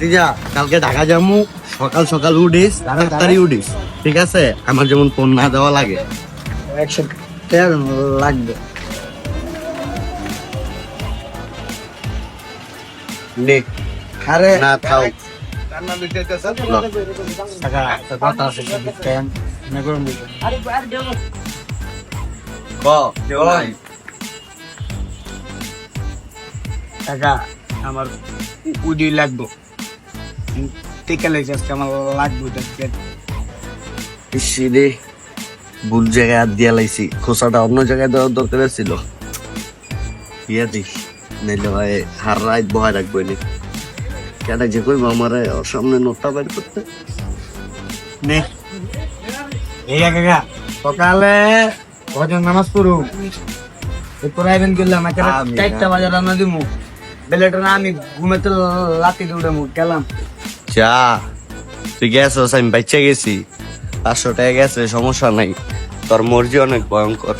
ভাতিজা কালকে ঢাকা যাব সকাল সকাল উঠিস তাড়াতাড়ি উঠিস ঠিক আছে? আমার যেমন ফোন না দেওয়া লাগে। একশো লাগবে। নে। আরে না থাও আমার উদি লাগবে। টিকা লেগেছে আজকে আমার লাগবে ইসি রে ভুল জায়গায় হাত দিয়া লাইছি খোসাটা অন্য জায়গায় দেওয়ার দরকার ছিল। ইয়া দিস নাইলে ভাই হার রাত বহায় রাখব যে কইব আমার ওর সামনে নোটটা বের করতে। নে। এই কাকা সকালে ভজন নামাজ পড়ুম এরপর আইবেন করলাম চারটা বাজে রান্না দিমু। বেলেটা না আমি ঘুমেতে লাতি দৌড়ে মুখ গেলাম। যা তুই গেছস? আমি বাচ্চা গেছি। পাঁচশো টাকা গেছে, সমস্যা নাই। তোর মর্জি অনেক ভয়ঙ্কর।